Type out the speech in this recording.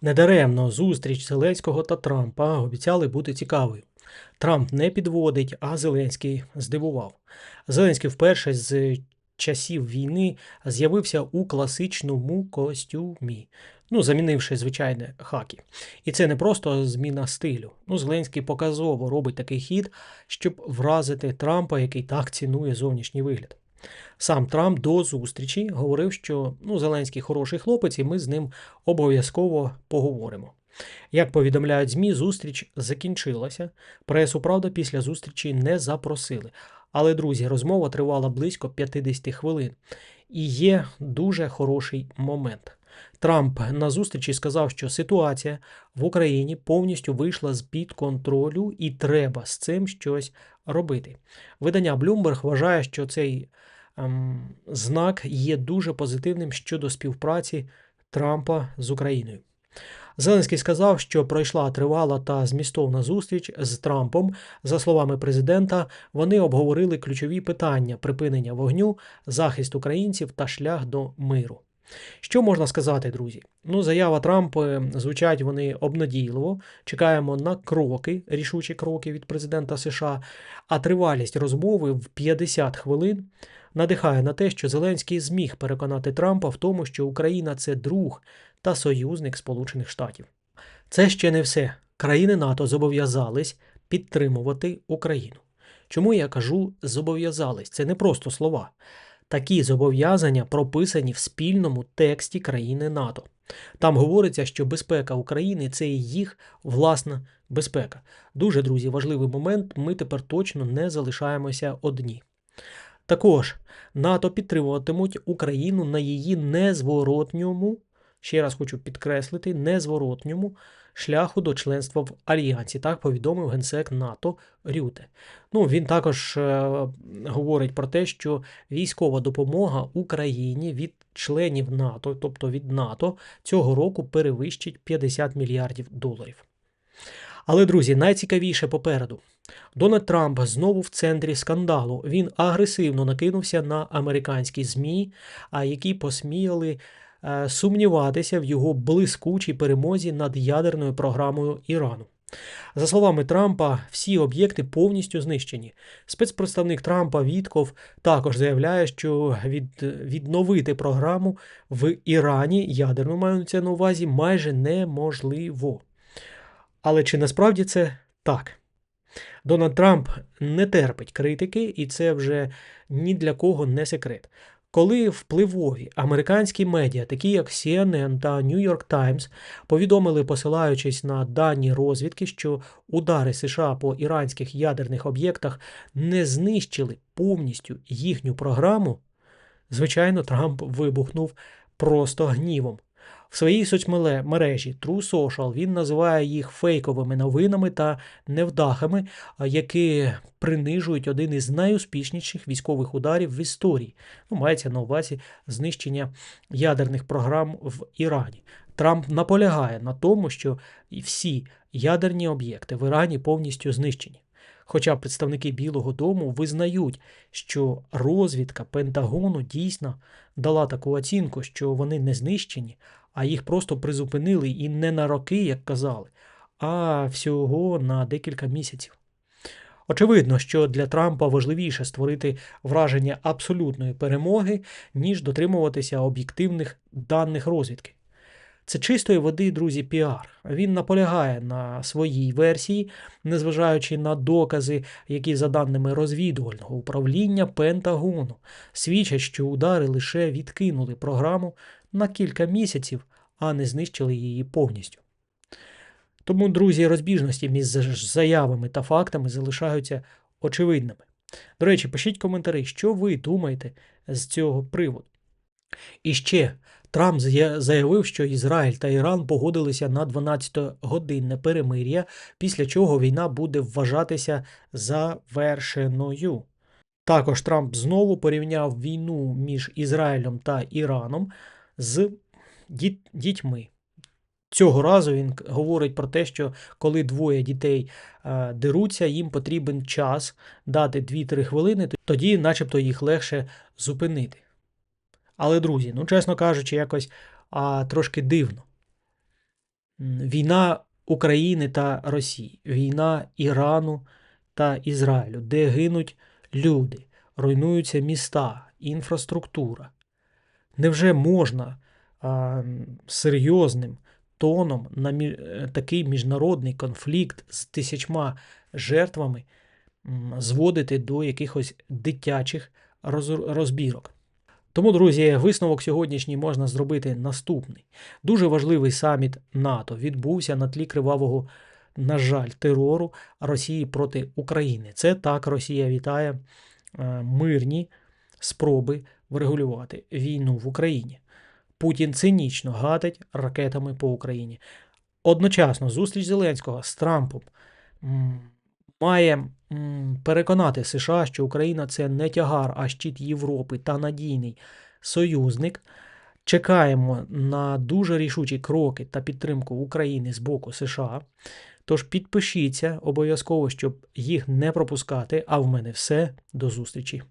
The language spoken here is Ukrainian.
Недаремно зустріч Зеленського та Трампа обіцяли бути цікавою. Трамп не підводить, а Зеленський здивував. Зеленський вперше з часів війни з'явився у класичному костюмі, ну, замінивши звичайне хакі. І це не просто зміна стилю. Ну, Зеленський показово робить такий хід, щоб вразити Трампа, який так цінує зовнішній вигляд. Сам Трамп до зустрічі говорив, що ну, Зеленський хороший хлопець, і ми з ним обов'язково поговоримо. Як повідомляють ЗМІ, зустріч закінчилася. Пресу, правда, після зустрічі не запросили. Але, друзі, розмова тривала близько 50 хвилин. І є дуже хороший момент. Трамп на зустрічі сказав, що ситуація в Україні повністю вийшла з під контролю і треба з цим щось робити. Видання Bloomberg вважає, що цей ем, знак є дуже позитивним щодо співпраці Трампа з Україною. Зеленський сказав, що пройшла тривала та змістовна зустріч з Трампом. За словами президента, вони обговорили ключові питання припинення вогню, захист українців та шлях до миру. Що можна сказати, друзі? Ну, заява Трампа звучать вони обнадійливо. Чекаємо на кроки, рішучі кроки від президента США. А тривалість розмови в 50 хвилин надихає на те, що Зеленський зміг переконати Трампа в тому, що Україна це друг та союзник Сполучених Штатів. Це ще не все. Країни НАТО зобов'язались підтримувати Україну. Чому я кажу зобов'язались? Це не просто слова. Такі зобов'язання прописані в спільному тексті країни НАТО. Там говориться, що безпека України це і їх власна безпека. Дуже, друзі, важливий момент. Ми тепер точно не залишаємося одні. Також НАТО підтримуватимуть Україну на її незворотньому, ще раз хочу підкреслити, незворотньому шляху до членства в Альянсі. Так повідомив генсек НАТО Рюте. Ну, він також е, говорить про те, що військова допомога Україні від членів НАТО, тобто від НАТО, цього року перевищить 50 мільярдів доларів. Але, друзі, найцікавіше попереду. Дональд Трамп знову в центрі скандалу. Він агресивно накинувся на американські ЗМІ, які посміяли сумніватися в його блискучій перемозі над ядерною програмою Ірану. За словами Трампа, всі об'єкти повністю знищені. Спецпредставник Трампа Вітков також заявляє, що від, відновити програму в Ірані ядерну маються на увазі майже неможливо. Але чи насправді це так? Дональд Трамп не терпить критики, і це вже ні для кого не секрет. Коли впливові американські медіа, такі як CNN та New York Times, повідомили, посилаючись на дані розвідки, що удари США по іранських ядерних об'єктах не знищили повністю їхню програму, звичайно, Трамп вибухнув просто гнівом. В своїй соцмережі True Social він називає їх фейковими новинами та невдахами, які принижують один із найуспішніших військових ударів в історії. Ну, мається на увазі знищення ядерних програм в Ірані. Трамп наполягає на тому, що всі ядерні об'єкти в Ірані повністю знищені. Хоча представники Білого Дому визнають, що розвідка Пентагону дійсно дала таку оцінку, що вони не знищені, а їх просто призупинили і не на роки, як казали, а всього на декілька місяців. Очевидно, що для Трампа важливіше створити враження абсолютної перемоги, ніж дотримуватися об'єктивних даних розвідки. Це чистої води, друзі, піар. Він наполягає на своїй версії, незважаючи на докази, які, за даними розвідувального управління Пентагону, свідчать, що удари лише відкинули програму на кілька місяців, а не знищили її повністю. Тому, друзі, розбіжності між заявами та фактами залишаються очевидними. До речі, пишіть коментарі, що ви думаєте з цього приводу. І ще Трамп заявив, що Ізраїль та Іран погодилися на 12-годинне перемир'я, після чого війна буде вважатися завершеною. Також Трамп знову порівняв війну між Ізраїлем та Іраном з дітьми. Цього разу він говорить про те, що коли двоє дітей е, деруться, їм потрібен час дати 2-3 хвилини, тоді, начебто, їх легше зупинити. Але, друзі, ну, чесно кажучи, якось а, трошки дивно. Війна України та Росії, війна Ірану та Ізраїлю, де гинуть люди, руйнуються міста, інфраструктура. Невже можна а, серйозним тоном на мі- такий міжнародний конфлікт з тисячма жертвами зводити до якихось дитячих роз- розбірок? Тому, друзі, висновок сьогоднішній можна зробити наступний. Дуже важливий саміт НАТО відбувся на тлі кривавого, на жаль, терору Росії проти України. Це так Росія вітає е, мирні спроби врегулювати війну в Україні. Путін цинічно гатить ракетами по Україні. Одночасно зустріч Зеленського з Трампом має переконати США, що Україна це не тягар, а щит Європи та надійний союзник. Чекаємо на дуже рішучі кроки та підтримку України з боку США. Тож підпишіться обов'язково, щоб їх не пропускати. А в мене все. До зустрічі.